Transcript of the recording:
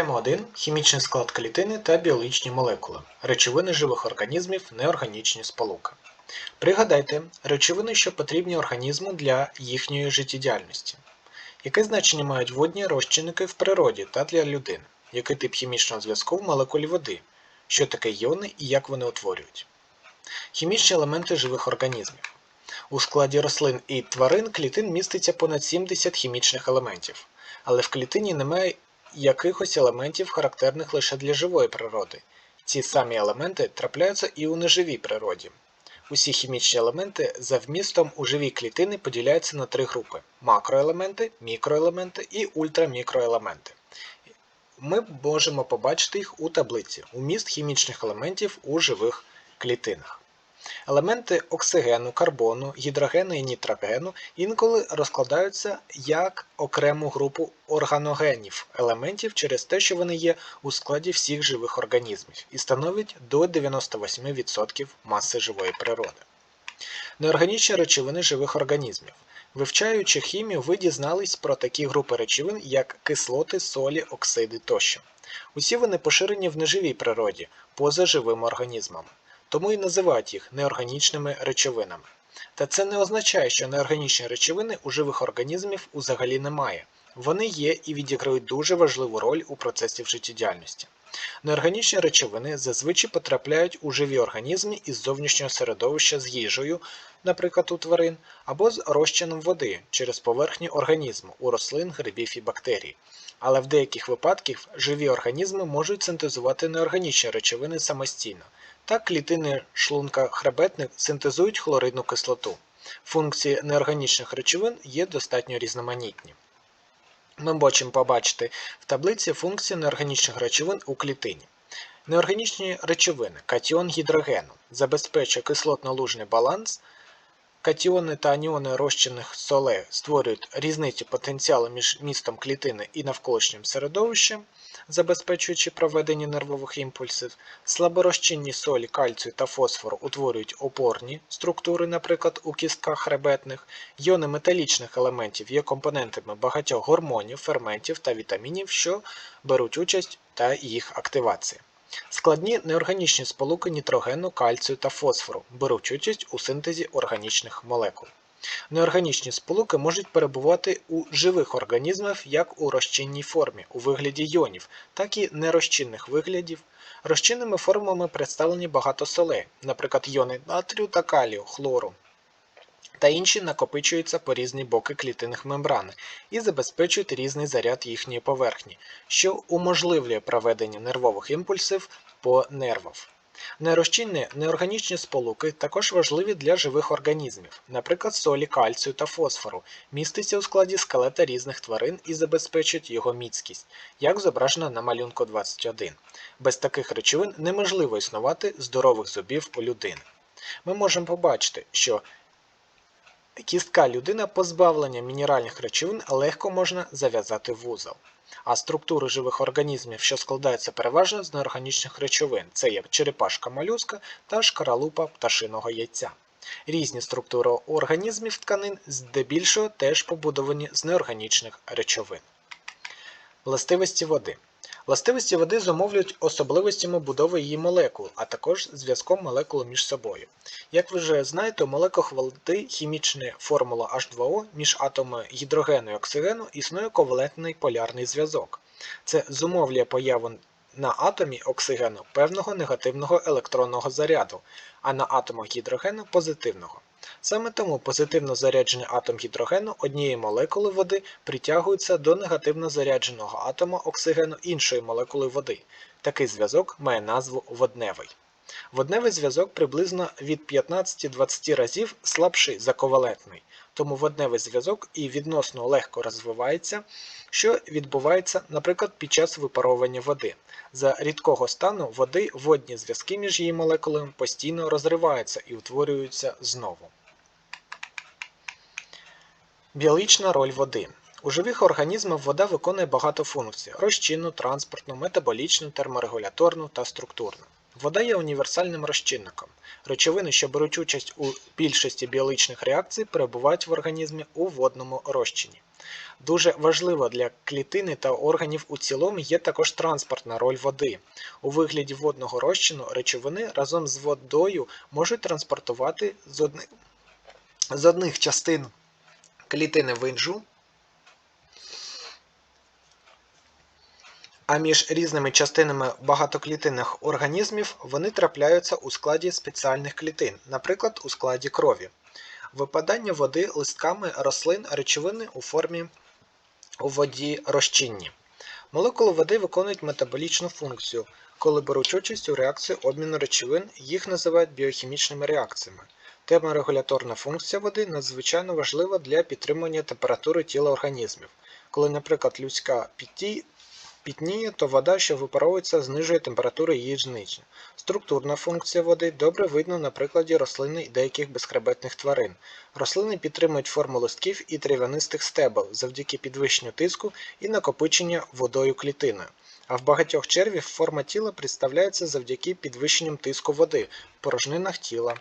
Тема 1. Хімічний склад клітини та біологічні молекули. Речовини живих організмів, неорганічні сполуки. Пригадайте речовини, що потрібні організму для їхньої життєдіяльності. Яке значення мають водні розчинники в природі та для людини? Який тип хімічного зв'язку в молекулі води? Що таке іони і як вони утворюють? Хімічні елементи живих організмів. У складі рослин і тварин клітин міститься понад 70 хімічних елементів, але в клітині немає якихось елементів, характерних лише для живої природи. Ці самі елементи трапляються і у неживій природі. Усі хімічні елементи за вмістом у живій клітини поділяються на три групи: макроелементи, мікроелементи і ультрамікроелементи. Ми можемо побачити їх у таблиці уміст хімічних елементів у живих клітинах. Елементи оксигену, карбону, гідрогену і нітрогену інколи розкладаються як окрему групу органогенів елементів через те, що вони є у складі всіх живих організмів і становлять до 98% маси живої природи. Неорганічні речовини живих організмів. Вивчаючи хімію, ви дізнались про такі групи речовин, як кислоти, солі, оксиди тощо. Усі вони поширені в неживій природі, поза живими організмами тому і називають їх неорганічними речовинами. Та це не означає, що неорганічні речовини у живих організмів взагалі немає. Вони є і відіграють дуже важливу роль у процесі життєдіяльності. Неорганічні речовини зазвичай потрапляють у живі організми із зовнішнього середовища з їжею, наприклад, у тварин, або з розчином води через поверхню організму у рослин, грибів і бактерій. Але в деяких випадках живі організми можуть синтезувати неорганічні речовини самостійно, так клітини шлунка хребетних синтезують хлоридну кислоту. Функції неорганічних речовин є достатньо різноманітні. Ми бачимо побачити в таблиці функції неорганічних речовин у клітині. Неорганічні речовини катіон гідрогену забезпечує кислотно-лужний баланс. Катіони та аніони розчинних солей створюють різницю потенціалу між містом клітини і навколишнім середовищем забезпечуючи проведення нервових імпульсів, слаборозчинні солі кальцію та фосфору утворюють опорні структури, наприклад, у кістках хребетних, йони металічних елементів є компонентами багатьох гормонів, ферментів та вітамінів, що беруть участь та їх активації. Складні неорганічні сполуки нітрогену, кальцію та фосфору беруть участь у синтезі органічних молекул. Неорганічні сполуки можуть перебувати у живих організмах як у розчинній формі у вигляді йонів, так і нерозчинних виглядів. Розчинними формами представлені багато солей, наприклад, йони натрію та калію, хлору. Та інші накопичуються по різні боки клітинних мембрани і забезпечують різний заряд їхньої поверхні, що уможливлює проведення нервових імпульсів по нервах. Нерозчинні неорганічні сполуки також важливі для живих організмів, наприклад, солі кальцію та фосфору, міститься у складі скелета різних тварин і забезпечують його міцкість, як зображено на малюнку 21. Без таких речовин неможливо існувати здорових зубів у людини. Ми можемо побачити, що кістка людини позбавлення мінеральних речовин легко можна зав'язати в вузол. А структури живих організмів, що складаються переважно з неорганічних речовин, це є черепашка молюска та шкаралупа пташиного яйця. Різні структури організмів тканин здебільшого теж побудовані з неорганічних речовин. Властивості води. Властивості води зумовлюють особливостями будови її молекул, а також зв'язком молекул між собою. Як ви вже знаєте, у молекулах води хімічна формула H2O між атомами гідрогену і оксигену існує ковалентний полярний зв'язок. Це зумовлює появу на атомі оксигену певного негативного електронного заряду, а на атомах гідрогену позитивного. Саме тому позитивно заряджений атом гідрогену однієї молекули води притягується до негативно зарядженого атома оксигену іншої молекули води. Такий зв'язок має назву водневий. Водневий зв'язок приблизно від 15-20 разів слабший за ковалентний, тому водневий зв'язок і відносно легко розвивається, що відбувається, наприклад, під час випаровування води. За рідкого стану води водні зв'язки між її молекулами постійно розриваються і утворюються знову. Біологічна роль води. У живих організмах вода виконує багато функцій розчинну, транспортну, метаболічну, терморегуляторну та структурну. Вода є універсальним розчинником. Речовини, що беруть участь у більшості біологічних реакцій, перебувають в організмі у водному розчині. Дуже важливо для клітини та органів у цілому є також транспортна роль води. У вигляді водного розчину речовини разом з водою можуть транспортувати з одних, з одних частин клітини в а між різними частинами багатоклітинних організмів вони трапляються у складі спеціальних клітин, наприклад, у складі крові. Випадання води листками рослин речовини у формі у воді розчинні. Молекули води виконують метаболічну функцію, коли беруть участь у реакції обміну речовин, їх називають біохімічними реакціями. Терморегуляторна функція води надзвичайно важлива для підтримання температури тіла організмів. Коли, наприклад, людська піті- пітніє, то вода, що випаровується, знижує температуру її зниження. Структурна функція води добре видно на прикладі рослини і деяких безхребетних тварин. Рослини підтримують форму листків і трав'янистих стебел завдяки підвищенню тиску і накопиченню водою клітиною. А в багатьох червів форма тіла представляється завдяки підвищенням тиску води в порожнинах тіла.